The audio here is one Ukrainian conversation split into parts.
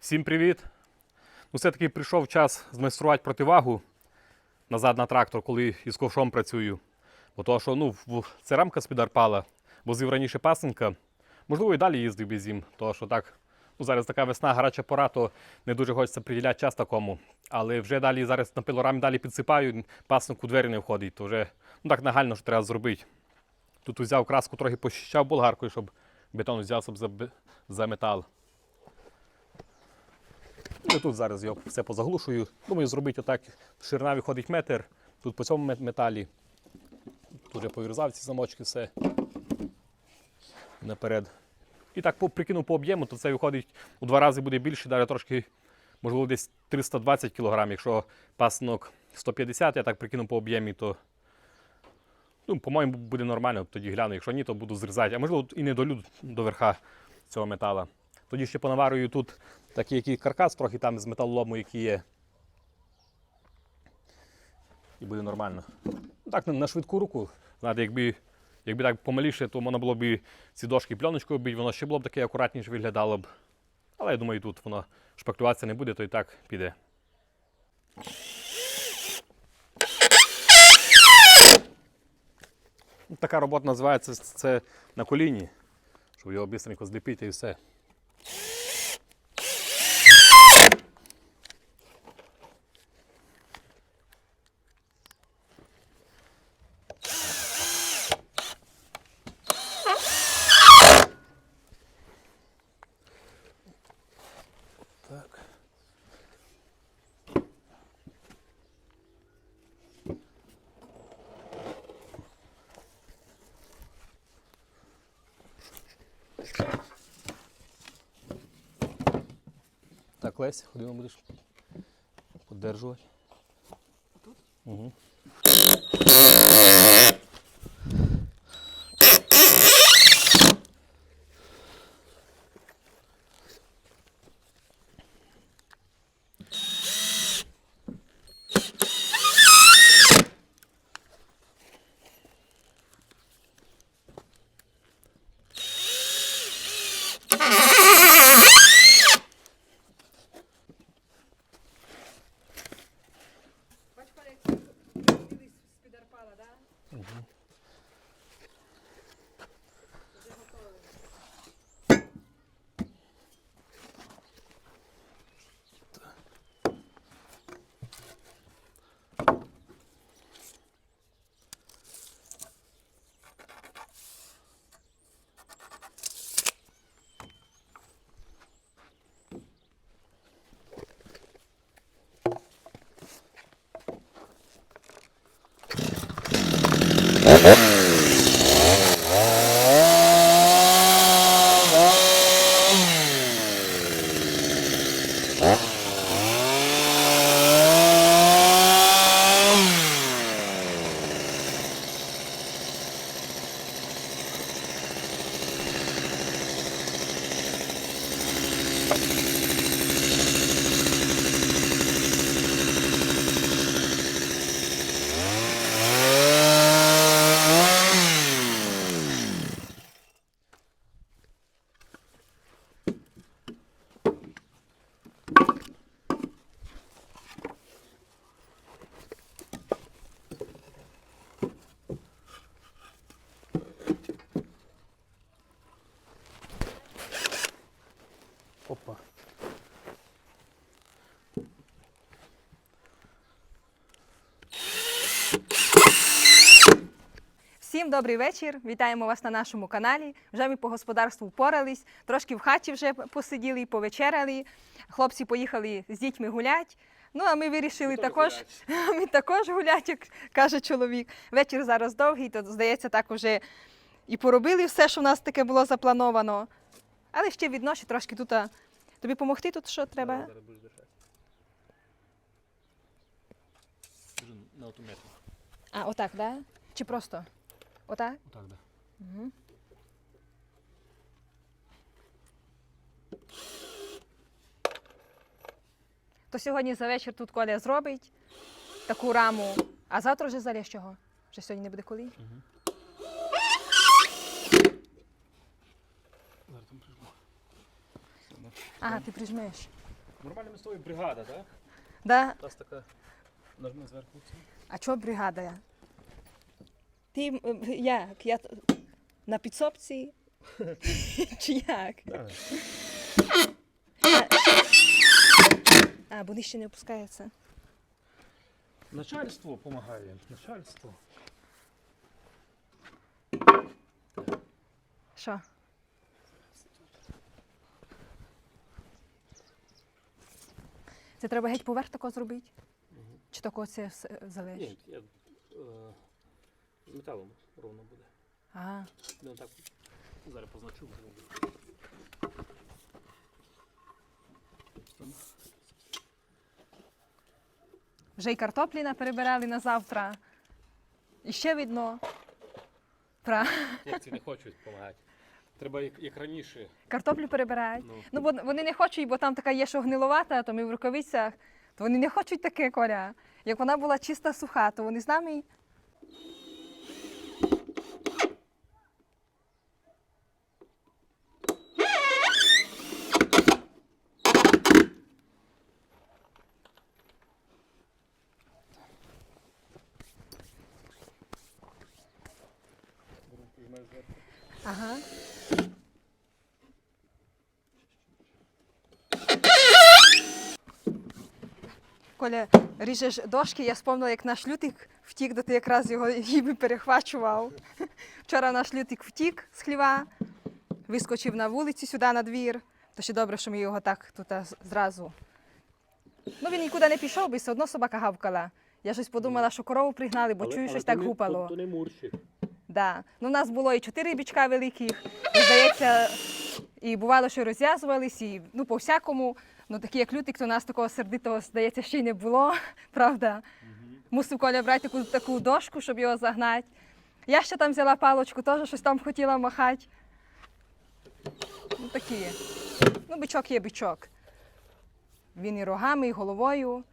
Всім привіт! Ну, все-таки прийшов час змайструвати противагу назад на трактор, коли із ковшом працюю. Бо того, що ну, це рамка спідарпала, возив раніше пасенка. Можливо, і далі їздив без зім, тому що так, ну, зараз така весна, гаряча пора, то не дуже хочеться приділяти час такому. Але вже далі зараз на пилорамі далі підсипаю, пасенку двері не входить, то вже ну, так нагально, що треба зробити. Тут взяв краску, трохи пощищав болгаркою, щоб бетон взявся за, за метал. Ну, тут зараз його все позаглушую. Думаю, зробити отак. Ширина виходить метр. Тут по цьому металі. Тут я повірзав ці замочки, все наперед. І так прикинув по об'єму, то це виходить у два рази буде більше, навіть трошки, можливо, десь 320 кг. Якщо пасинок 150, я так прикинув по об'ємі, то ну, по-моєму буде нормально. Тоді гляну. Якщо ні, то буду зрізати. А можливо, і не долю до верха цього метала. Тоді ще понаварюю тут такий який каркас, трохи там з металолому, який є. І буде нормально. Так, на, швидку руку. Знаєте, якби, якби так помаліше, то можна було б ці дошки пленочкою бити, воно ще було б таке акуратніше виглядало б. Але я думаю, тут воно шпаклюватися не буде, то і так піде. Така робота називається це на коліні, щоб його швидко зліпити і все. Лесь, ходимо будеш поддержувати. Угу. Mm-hmm. Всім добрий вечір. Вітаємо вас на нашому каналі. Вже ми по господарству впорались, трошки в хаті вже посиділи, повечеряли. Хлопці поїхали з дітьми гулять. Ну, а ми вирішили також, ми також гулять, як каже чоловік. Вечір зараз довгий, то здається, так уже і поробили все, що в нас таке було заплановано. Але ще відноші трошки тут. Тобі допомогти тут що треба? А, отак, да? Чи просто? Отак? Отак, да. Угу. То сьогодні за вечір тут Коля зробить таку раму, а завтра вже заліз чого? Вже сьогодні не буде коли? Зараз там прижму. Ага, ти прижмеш. Нормальна містові бригада, так? Да? У нас така нажми зверху. А чого бригада? Ти м, як? Я на підсобці? Чи як? А, вони ще не опускаються. Начальство допомагає. Начальство. Що? Це треба геть поверх тако зробити? Чи тако це все залежить? Ні, я, е, металом ровно буде. Ага. Ну так, зараз позначу. Вже й картоплі наперебирали на завтра. І ще видно. Пра. Хлопці не хочуть допомагати. Треба як, як раніше. Картоплю перебирають. Ну. Ну, бо вони не хочуть, бо там така є, що гниловата, то ми в рукавицях, то вони не хочуть таке коля. Як вона була чиста суха, то вони з нами. Ага. Коля, ріжеш дошки, я спомнила, як наш лютик втік, до ти якраз його їби перехвачував. Вчора наш лютик втік з хліва, вискочив на вулиці сюди на двір. То ще добре, що ми його так тут зразу. Ну він нікуди не пішов, би все одно собака гавкала. Я щось подумала, що корову пригнали, бо чую, щось так гупало. То не мурчик. Да. Ну, у нас було і чотири бічка великих. і, Здається, і бувало, що розв'язувались, і ну, по всякому. Ну, такі як лютик, то у нас такого сердитого, здається, ще й не було, правда? Мусив Коля брати таку, таку дошку, щоб його загнати. Я ще там взяла палочку, теж щось там хотіла махати. Ну, такі. Ну, бичок є бичок. Він і рогами, і головою.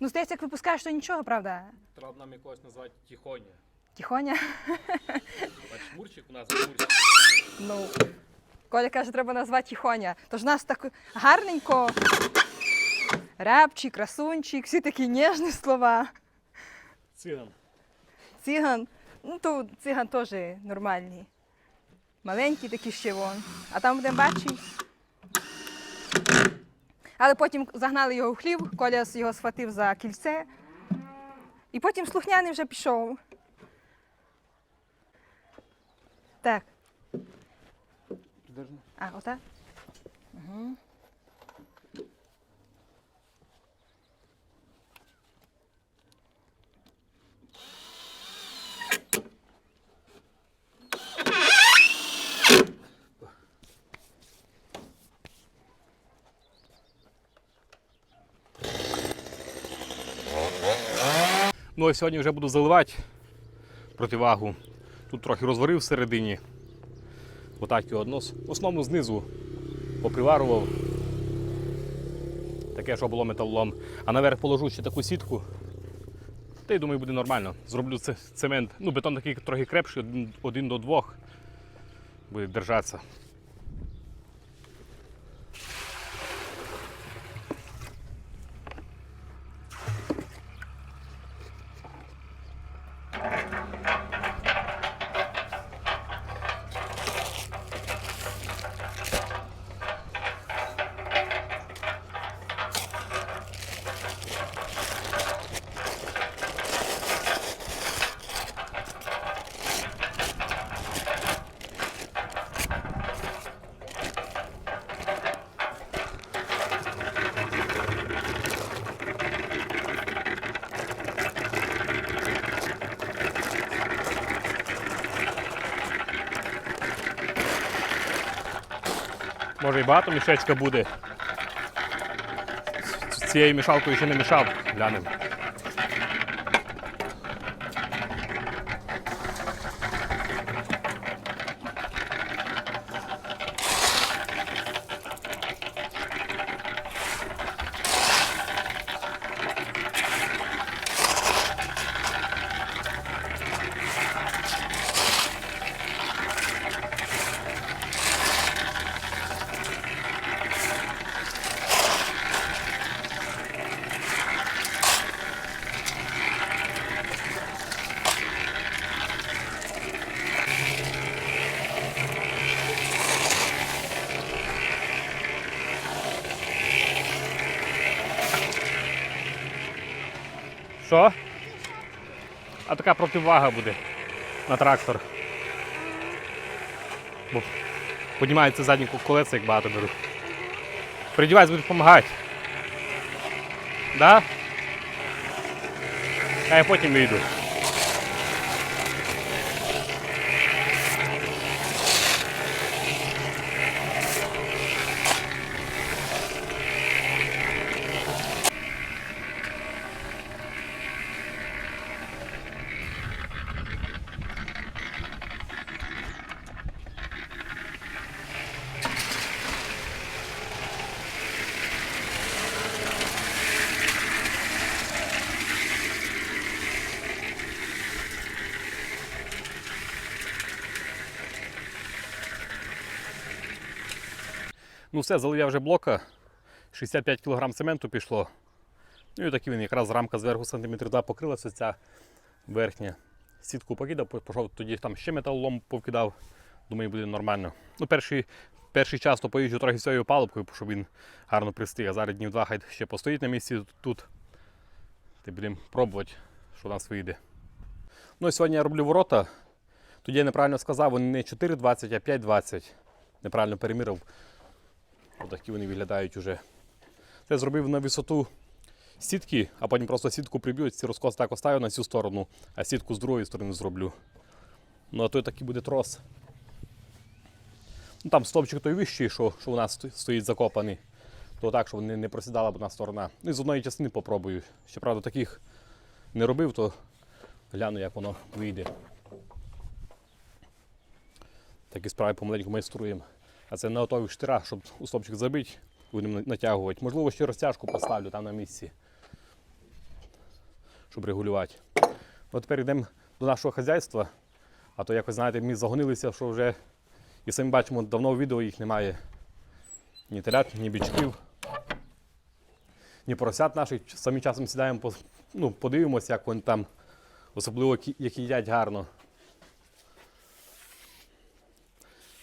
Ну, здається, як випускаєш, то нічого, правда? Треба нам якогось назвати тихоня. Тихоня. Бачиш, мурчик у нас а мурчик. Ну, Коля каже, треба назвати Тихоня. Тож нас так гарненько. Рябчик, красунчик, всі такі ніжні слова. Циган. Циган. Ну, то циган теж нормальний. Маленький такий ще вон. А там будемо бачити. Але потім загнали його в хлів, Коля його схватив за кільце. І потім слухняний вже пішов. Так, Придержно. а, отак? Угу. Ну, ось сьогодні вже буду заливати противагу. Тут трохи розварив всередині. Отак його одно. В основному знизу поприварував. Таке, що було металолом. А наверх положу ще таку сітку. Та й думаю, буде нормально. Зроблю це цемент. Ну, бетон такий трохи крепший, один, один до двох. Буде держатися. Може і багато мішечка буде. З цією мішалкою ще не мішав. Глянемо. Що? А така противага буде на трактор. Бо піднімається задні колеса, як багато беруть. Придівайся, буде допомагати. Да? А я потім вийду. Все, я вже блока. 65 кг цементу пішло. Ну і такий він якраз рамка зверху сантиметр 2 покрилася ця верхня. Сітку покидав, пішов тоді там ще металолом повкидав. Думаю, буде нормально. Ну, перший, перший час то поїжджу трохи з цією палубкою, щоб він гарно пристиг. А зараз днів два хай ще постоїть на місці тут. Та будемо пробувати, що у нас вийде. Ну, і сьогодні я роблю ворота. Тоді я неправильно сказав, вони не 4,20, а 5,20. Неправильно перемірив. Отакі вони виглядають уже. Це зробив на висоту сітки, а потім просто сітку приб'ю, ці розкос так оставлю на цю сторону, а сітку з другої сторони зроблю. Ну а то такий буде трос. Ну, там стовпчик той вищий, що, що у нас стоїть закопаний. То так, щоб не, не просідала б одна сторона. Ну і з одної частини попробую. Ще правда таких не робив, то гляну, як воно вийде. Такі справи помаленьку майструємо. А це на готових штирах, щоб у стопчик забити, будемо натягувати. Можливо, ще розтяжку поставлю там на місці, щоб регулювати. От тепер йдемо до нашого хазяйства. А то якось, знаєте, ми загонилися, що вже і самі бачимо, давно відео їх немає. Ні телят, ні бічків, ні поросят наших. Самі часом сідаємо, ну, подивимося, як вони там, особливо які їдять гарно.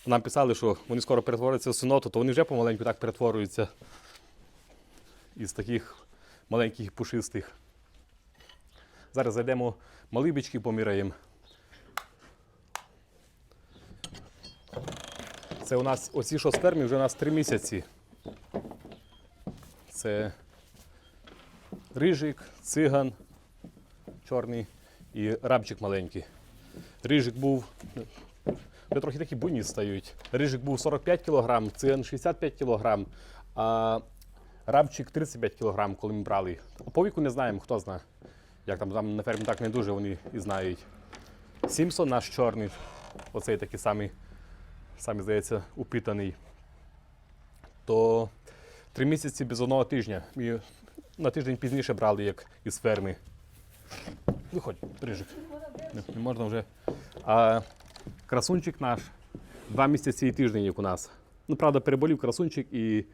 Нам писали, що вони скоро перетворяться в синоту, то вони вже помаленьку так перетворюються із таких маленьких пушистих. Зараз зайдемо малі бички поміряємо. Це у нас оці, що спермі, вже у нас 3 місяці. Це рижик, циган чорний і рабчик маленький. Рижик був вже трохи такі буйні стають. Рижик був 45 кг, циган 65 кг, а рабчик 35 кг, коли ми брали. А не знаємо, хто знає. Як там, там на фермі так не дуже вони і знають. Сімсон наш чорний, оцей такий самий, самий здається, упитаний. То три місяці без одного тижня. Ми на тиждень пізніше брали, як із ферми. Виходь, рижик. Не, не можна вже. А красунчик наш два місяці і тиждень, як у нас. Ну, правда, переболів красунчик і,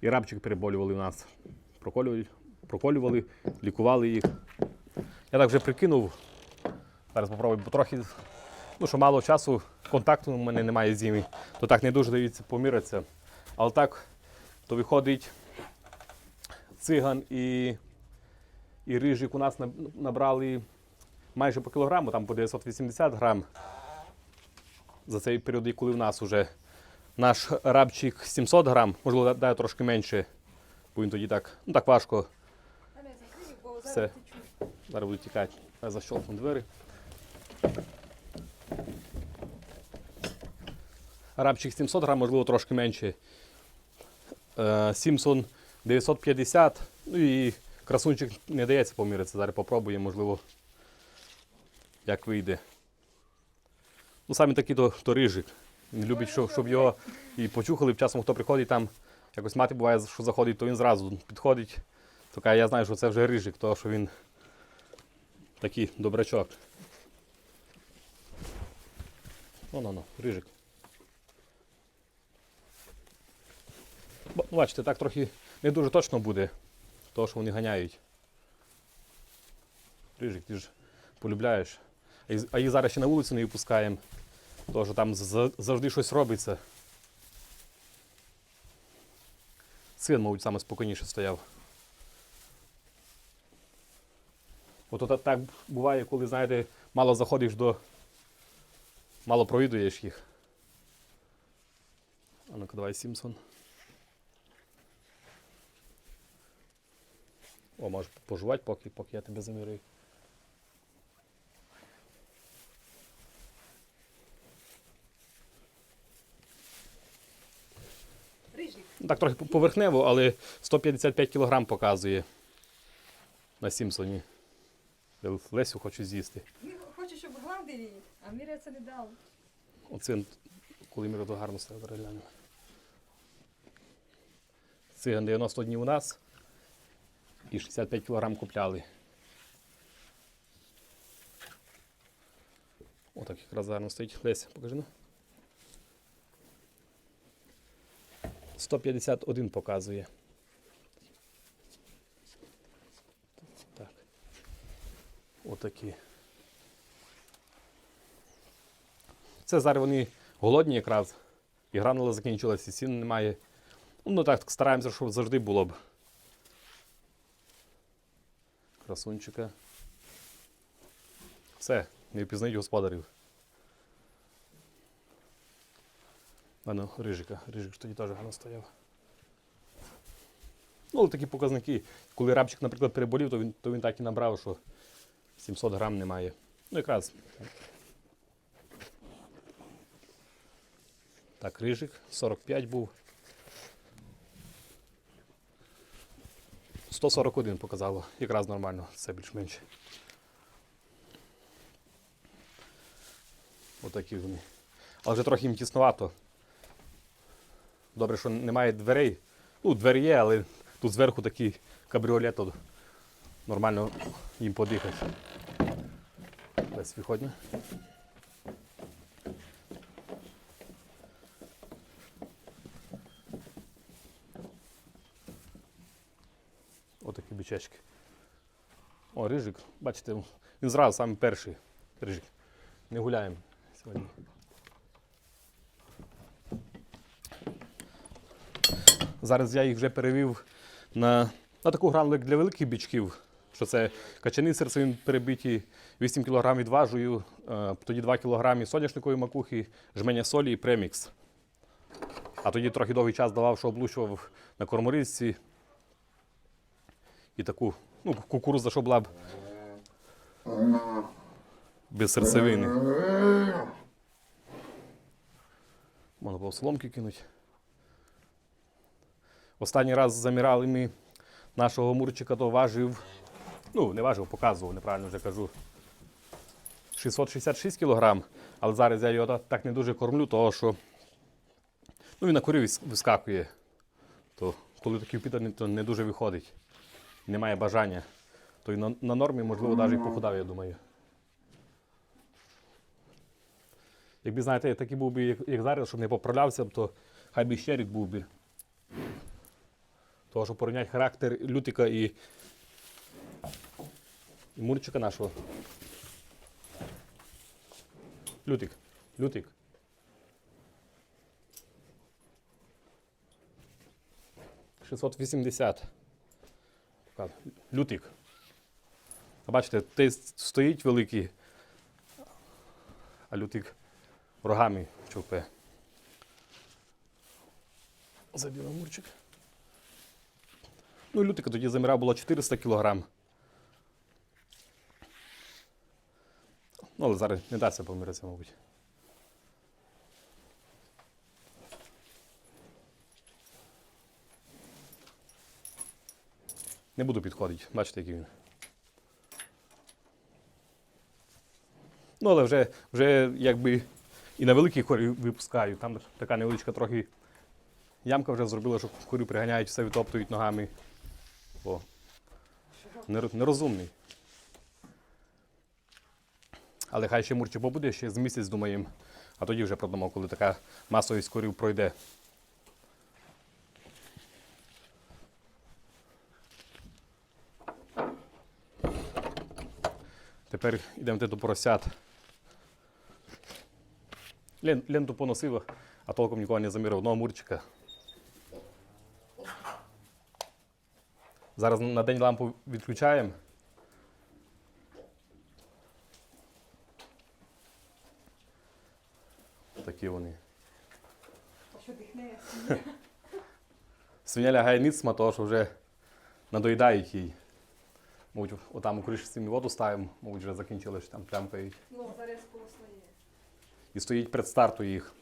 і рабчик переболювали у нас. Проколювали, проколювали, лікували їх. Я так вже прикинув. Зараз попробую, бо трохи, ну що мало часу, контакту у мене немає з ними, то так не дуже дається помірятися. Але так, то виходить циган і, і рижик у нас набрали майже по кілограму, там по 980 грам за цей період, коли в нас вже наш рабчик 700 грам, можливо, дає трошки менше, бо він тоді так, ну так важко. Все. Зараз буду тікати. Защолкну двері. Рабчик 700 грам, можливо, трошки менше. Е, Сімсон 950. Ну і красунчик не дається помірятися. Зараз попробуємо, можливо, як вийде. Ну, саме такий то, то рижик. Він любить, щоб, щоб його і почухали. Часом хто приходить там, якось мати буває, що заходить, то він зразу підходить. То каже, я знаю, що це вже рижик, тому що він такий добрачок. Ну, ну, ну, рижик. Бачите, так трохи не дуже точно буде, того, що вони ганяють. Рижик, ти ж полюбляєш. А їх- зараз ще на вулицю не випускаємо, що там завжди щось робиться. Син, мабуть, саме спокійніше стояв. От от так буває, коли, знаєте, мало заходиш до. мало провідуєш їх. А ну-ка, давай Сімсон. О, можеш пожувати, поки, поки я тебе замірюю. Рижик. Ну, Так трохи поверхнево, але 155 кг показує на Сімсоні. Лесю хочу з'їсти. Хоче, щоб гладили її, а Міря це не дав. Оце, коли ми то гарно став переглянемо. Циган 90 днів у нас і 65 кг купляли. Отак якраз гарно стоїть. Леся, покажи ну. 151 показує. Так. Отакі. Це зараз вони голодні якраз. І гранула закінчилась, і сін немає. Ну так, стараємося, щоб завжди було б. Красунчика. Все, не впізнають господарів. А ну, рижика. Рижик ж тоді теж гарно стояв. Ну, але такі показники. Коли рабчик, наприклад, переболів, то він, то він так і набрав, що 700 грам немає. Ну, якраз Так, рижик, 45 був. 141 показало. Якраз нормально, це більш-менш. Отакі вони. Але вже трохи їм тіснувато. Добре, що немає дверей. Ну, двері є, але тут зверху такий кабріолет, нормально їм подихати. Без виходня. Отакі бичечки. О, рижик, бачите, він зразу саме перший рижик. Не гуляємо сьогодні. Зараз я їх вже перевів на, на таку гранулу, як для великих бичків. Що це качани серцевим перебиті, 8 кг відважую, е, тоді 2 кг соняшникової макухи, жменя солі і премікс. А тоді трохи довгий час давав, що облущував на корморізці. І таку, ну, кукуруза, що була б без серцевини. Можна було соломки кинути. Останній раз замірали ми нашого мурчика, то важив, ну, не важив, показував, неправильно вже кажу. 666 кг, але зараз я його так не дуже кормлю, того що ну, він на курі вискакує. То коли такий впітаний, то не дуже виходить. Немає бажання. То й на, на нормі, можливо, навіть і похудав, я думаю. Якби, знаєте, я такий був би, як, як зараз, щоб не поправлявся, то хай би ще рік був би. Того, щоб порівняти характер лютика і, і мурчика нашого. Лютик. Лютик. Шістсот вісімдесят. Лютик. Бачите, той стоїть великий, а лютик рогами човпе. Забіла мурчик. Ну, лютика тоді заміра було 400 кг. Ну, але зараз не дасться помиритися, мабуть. Не буду підходити, бачите, який він. Ну, але вже, вже якби і на великій хорі випускаю. Там така невеличка трохи ямка вже зробила, що курю приганяють, все відтоптують ногами. О. Нерозумний. Але хай ще мурчик побуде, ще з місяць думаємо, а тоді вже продамо, коли така масовість корів пройде. Тепер йдемо до поросят. Лен, ленту поносило, а толком нікого не замірив. Одного мурчика. Зараз на день лампу відключаємо. Такі вони. Що дихне? Свиня лягає ніцма, того, що вже надоїдають їй. Мабуть, отам у кришці ми воду ставимо, мабуть, вже закінчили, що там плямкають. Ну, зараз колосно є. І стоїть предстарту їх.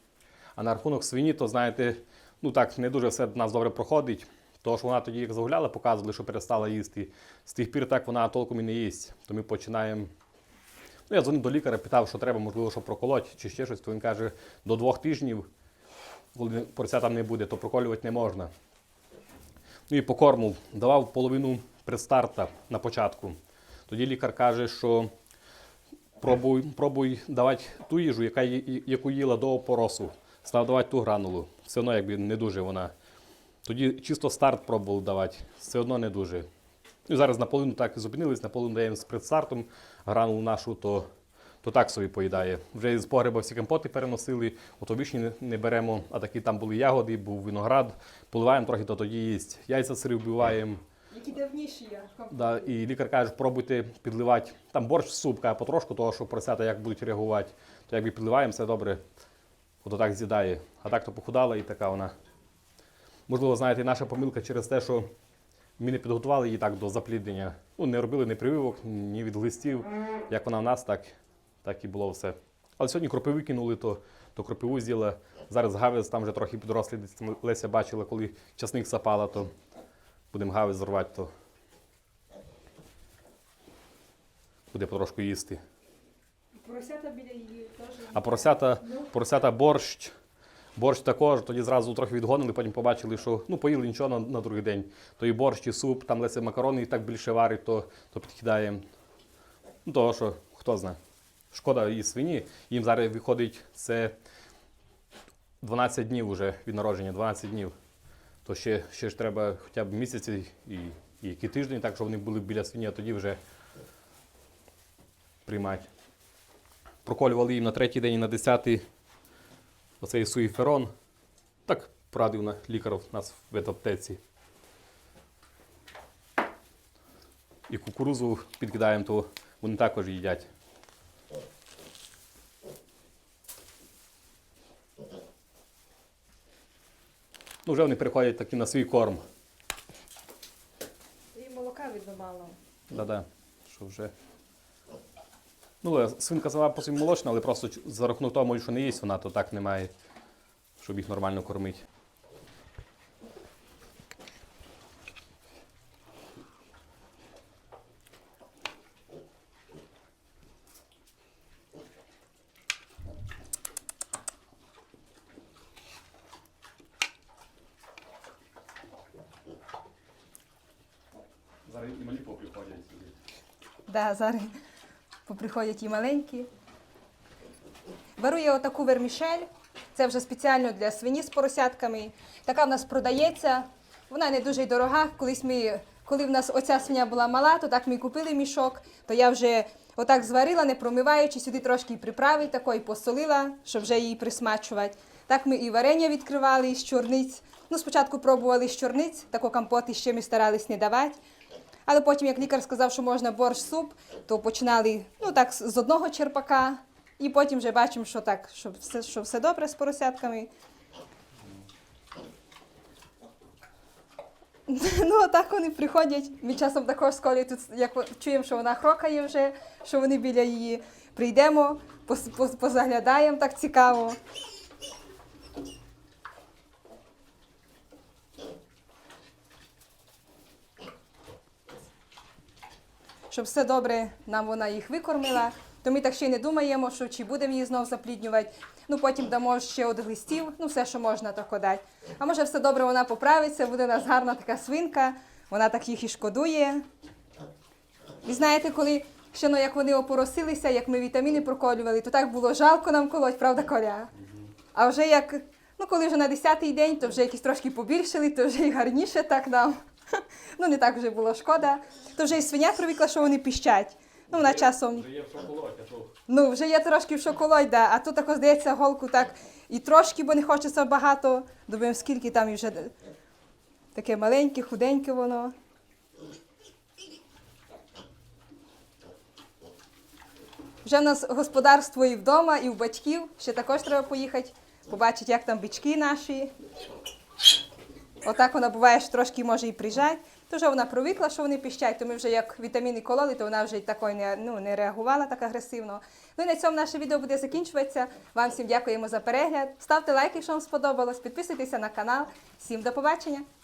А на рахунок свині, то знаєте, ну так, не дуже все до нас добре проходить. Тому що вона тоді, як загуляла, показували, що перестала їсти. З тих пір так вона толком і не їсть. То ми починаємо. Ну, я дзвонив до лікаря, питав, що треба, можливо, що проколоть чи ще щось, то він каже, до двох тижнів, коли порця там не буде, то проколювати не можна. Ну і по корму давав половину предстарта на початку. Тоді лікар каже, що пробуй, пробуй давати ту їжу, яка, яку їла до опоросу. Став давати ту гранулу. Все одно якби не дуже вона. Тоді чисто старт пробував давати, все одно не дуже. Ну, і зараз наполовину так і зупинились, наполовину даємо з предстартом гранулу нашу, то, то так собі поїдає. Вже з погреба всі компоти переносили, от вишні не, беремо, а такі там були ягоди, був виноград, поливаємо трохи, то тоді їсть. Яйця сири вбиваємо. Які давніші я. Да, і лікар каже, пробуйте підливати там борщ, суп, каже, потрошку, того, що поросята як будуть реагувати, то якби підливаємо, все добре, ото так з'їдає. А так то похудала і така вона. Можливо, знаєте, наша помилка через те, що ми не підготували її так до запліднення. Ну, не робили ні прививок, ні від глистів. Як вона в нас, так, так і було все. Але сьогодні кропиви кинули, то, то кропиву з'їла. Зараз гавець там вже трохи там Леся бачила, коли часник сапала, то будемо гавець зривати, то буде потрошку їсти. Поросята біля її теж. А поросята, поросята борщ. Борщ також, тоді зразу трохи відгонили, потім побачили, що ну, поїли нічого на, на другий день. То і борщ, і суп, там лише макарони і так більше варить, то, то підкидаємо. Ну, того, що хто знає. Шкода і свині. Їм зараз виходить це 12 днів вже від народження, 12 днів. То ще, ще ж треба хоча б місяці і, і які тиждень, так щоб вони були біля свині, а тоді вже приймати. Проколювали їм на третій день і на десятий оцей суїферон. Так порадив на лікар у нас в ветаптеці. І кукурузу підкидаємо, то вони також їдять. Ну, вже вони переходять таки на свій корм. І молока видно мало. Да-да, що вже. Ну, свинка сама по собі молочна, але просто за рахунок того, що не їсть вона, то так немає, щоб їх нормально кормити. Зараз і малі поприходять сюди. Да, зараз поприходять і маленькі. Беру я отаку вермішель. Це вже спеціально для свині з поросятками. Така в нас продається. Вона не дуже й дорога. Колись ми, коли в нас оця свиня була мала, то так ми купили мішок, то я вже отак зварила, не промиваючи, сюди трошки приправи такої посолила, щоб вже її присмачувати. Так ми і варення відкривали з чорниць. Ну, спочатку пробували з чорниць, тако компоти ще ми старались не давати. Але потім, як лікар сказав, що можна борщ суп, то починали ну так з одного черпака, і потім вже бачимо, що так, що все, що все добре з поросятками. Ну, а так вони приходять. Ми часом також з Колею тут, як чуємо, що вона хрокає вже, що вони біля її. Прийдемо, позаглядаємо так цікаво. Щоб все добре нам вона їх викормила. То ми так ще й не думаємо, що чи будемо її знов запліднювати. Ну потім дамо ще от глистів, ну все, що можна, так дати. А може все добре вона поправиться, буде у нас гарна така свинка, вона так їх і шкодує. Ви знаєте, коли ще ну, як вони опоросилися, як ми вітаміни проколювали, то так було жалко нам колоть, правда, Коля? А вже як, ну коли вже на 10-й день, то вже якісь трошки побільшили, то вже і гарніше так нам. Ну, не так вже було шкода. То вже і свиня привикла, що вони піщать. Ну, вона часом, Вже є в а то ну, вже є трошки в шоколаді, да. а тут так здається голку так і трошки, бо не хочеться багато. Думаємо, скільки там і вже таке маленьке, худеньке воно. Вже в нас господарство і вдома, і в батьків. Ще також треба поїхати, побачити, як там бички наші. Отак вона буває, що трошки може і прижать. То вже вона провикла, що вони піщать, то ми вже як вітаміни кололи, то вона вже й такої не, ну, не реагувала так агресивно. Ну і на цьому наше відео буде закінчуватися. Вам всім дякуємо за перегляд. Ставте лайки, якщо вам сподобалось, підписуйтеся на канал. Всім до побачення!